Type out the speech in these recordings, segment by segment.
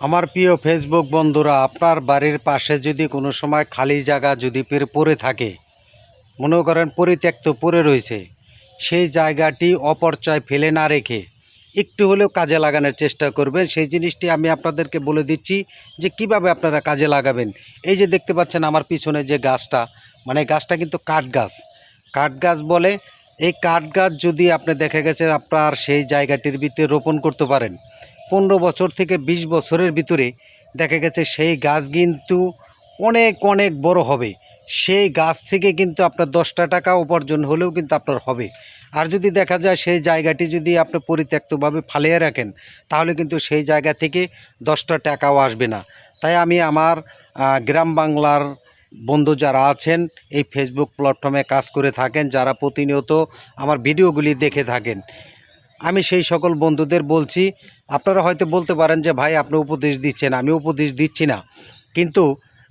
আমার প্রিয় ফেসবুক বন্ধুরা, আপনার বাড়ির পাশে যদি কোনো সময় খালি জায়গা যদি পড়ে থাকে, মনে করেন পরিত্যক্ত পড়ে রয়েছে, সেই জায়গাটি অপরচয় ফেলে না রেখে একটু হলেও কাজে লাগানোর চেষ্টা করবেন। সেই জিনিসটি আমি আপনাদেরকে বলে দিচ্ছি যে কীভাবে আপনারা কাজে লাগাবেন। এই যে দেখতে পাচ্ছেন আমার পিছনে যে গাছটা মানে গাছটা কিন্তু কাঠ গাছ। কাঠ গাছ বলে এই কাঠ গাছ যদি আপনি দেখা গেছে আপনার সেই জায়গাটির ভিতরে রোপণ করতে পারেন। পনেরো বছর থেকে ২০ বছরের ভিতরে দেখা গেছে সেই গাছ কিন্তু অনেক অনেক বড় হবে। সেই গাছ থেকে কিন্তু আপনার দশটা টাকা উপার্জন হলেও কিন্তু আপনার হবে। আর যদি দেখা যায় সেই জায়গাটি যদি আপনি পরিত্যক্তভাবে ফালিয়ে রাখেন, তাহলে কিন্তু সেই জায়গা থেকে দশটা টাকাও আসবে না। তাই আমি আমার গ্রাম বাংলার বন্ধু যারা আছেন, এই ফেসবুক প্ল্যাটফর্মে কাজ করে থাকেন, যারা প্রতিনিয়ত আমার ভিডিওগুলি দেখে থাকেন, আমি সেই সকল বন্ধুদের বলছি আপনারা হয়তো বলতে পারেন যে, ভাই, আপনি উপদেশ দিচ্ছেন, আমি উপদেশ দিচ্ছি না। কিন্তু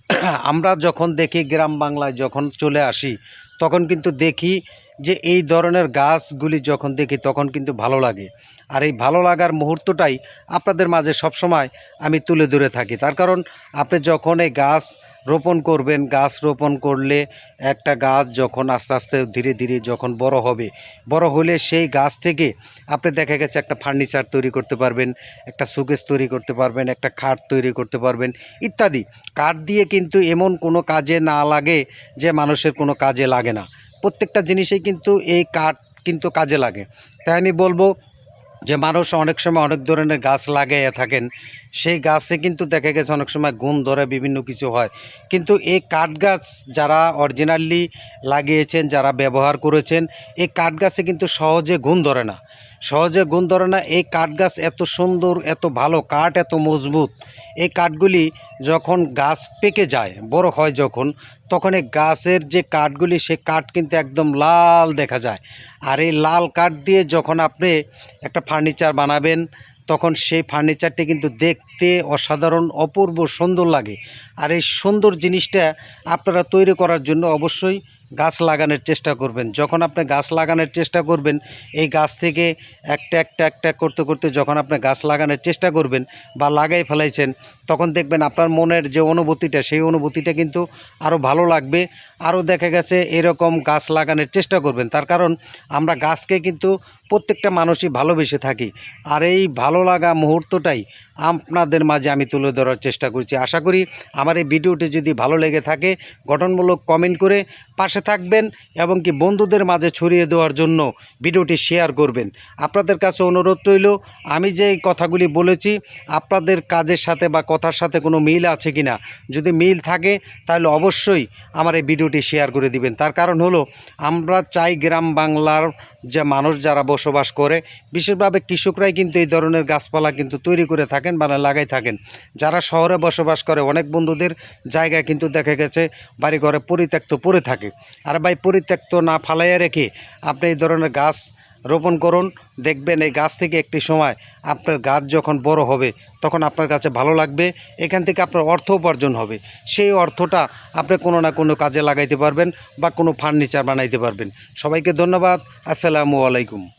আমরা যখন দেখি গ্রাম বাংলায় যখন চলে আসি, তখন কিন্তু দেখি যে এই ধরনের গাছগুলি যখন দেখি তখন কিন্তু ভালো লাগে। আর এই ভালো লাগার মুহূর্তটাই আপনাদের মাঝে সবসময় আমি তুলে ধরে থাকি। তার কারণ আপনি যখন এই গাছ রোপণ করবেন, গাছ রোপণ করলে একটা গাছ যখন আস্তে আস্তে ধীরে ধীরে যখন বড় হবে, বড় হলে সেই গাছ থেকে আপনি দেখা গেছে একটা ফার্নিচার তৈরি করতে পারবেন, একটা সুকেস তৈরি করতে পারবেন, একটা খাট তৈরি করতে পারবেন ইত্যাদি। কাঠ দিয়ে কিন্তু এমন কোনো কাজে না লাগে যে মানুষের কোনো কাজে লাগে না। প্রত্যেকটা জিনিসেই কিন্তু এই কাঠ কিন্তু কাজে লাগে। তাই আমি বলব যে মানুষ অনেক সময় অনেক ধরনের গাছ লাগাইয়া থাকেন। সেই গাছে কিন্তু দেখা গেছে অনেক সময় গুণ ধরে বিভিন্ন কিছু হয়। কিন্তু এই কাঠ গাছ যারা অরিজিনালি লাগিয়েছেন, যারা ব্যবহার করেছেন, এই কাঠ গাছে কিন্তু সহজে গুণ ধরে না। সহজে গুণ ধরে না। এই কাঠ গাছ এত সুন্দর, এত ভালো, কাঠ এত মজবুত। এই কাঠগুলি যখন গাছ পেকে যায়, বড় হয় যখন, তখন এই গাছের যে কাঠগুলি, সে কাঠ কিন্তু একদম লাল দেখা যায়। আর এই লাল কাঠ দিয়ে যখন আপনি একটা ফার্নিচার বানাবেন, তখন সেই ফার্নিচারটি কিন্তু দেখতে অসাধারণ, অপূর্ব সুন্দর লাগে। আর এই সুন্দর জিনিসটা আপনারা তৈরি করার জন্য অবশ্যই গাছ লাগানোর চেষ্টা করবেন। যখন আপনি গাছ লাগানোর চেষ্টা করবেন, এই গাছ থেকে একটা একটা একটা করতে করতে যখন আপনি গাছ লাগানোর চেষ্টা করবেন বা লাগাই ফেলাইছেন, তখন দেখবেন আপনার মনের যে অনুভূতিটা, সেই অনুভূতিটা কিন্তু আরও ভালো লাগবে। আরও দেখা গেছে এরকম গাছ লাগানোর চেষ্টা করবেন। তার কারণ আমরা গাছকে কিন্তু প্রত্যেকটা মানুষই ভালোবেসে থাকি। আর এই ভালো লাগা মুহূর্তটাই আপনাদের মাঝে আমি তুলে ধরার চেষ্টা করছি। আশা করি আমার এই ভিডিওটি যদি ভালো লেগে থাকে, গঠনমূলক কমেন্ট করে পাশে থাকবেন এবং কি বন্ধুদের মাঝে ছড়িয়ে দেওয়ার জন্য ভিডিওটি শেয়ার করবেন। আপনাদের কাছে অনুরোধ রইল, আমি যে কথাগুলি বলেছি, আপনাদের কাজের সাথে বা কথার সাথে কোনো মিল আছে কি না যদি মিল থাকে, তাহলে অবশ্যই আমার এই ভিডিওটি শেয়ার করে দিবেন। তার কারণ হলো, আমরা চাই গ্রাম বাংলার যে মানুষ যারা বসবাস করে, বিশেষভাবে কৃষকরাই কিন্তু এই ধরনের গাছপালা কিন্তু তৈরি করে থাকেন বা লাগাই থাকেন। যারা শহরে বসবাস করে, অনেক বন্ধুদের জায়গা কিন্তু দেখা গেছে, বাড়িঘরে পরিত্যক্ত পড়ে থাকে। আর ভাই, পরিত্যক্ত না ফালাইয়া রেখে আপনি এই ধরনের গাছ রোপণ করুন, দেখবেন এই গাছ থেকে একটি সময় আপনার গাছ যখন বড় হবে, তখন আপনার কাছে ভালো লাগবে, এখান থেকে আপনার অর্থ উপার্জন হবে। সেই অর্থটা আপনি কোনো না কোনো কাজে লাগাইতে পারবেন বা কোনো ফার্নিচার বানাইতে পারবেন। সবাইকে ধন্যবাদ, আসসালামু আলাইকুম।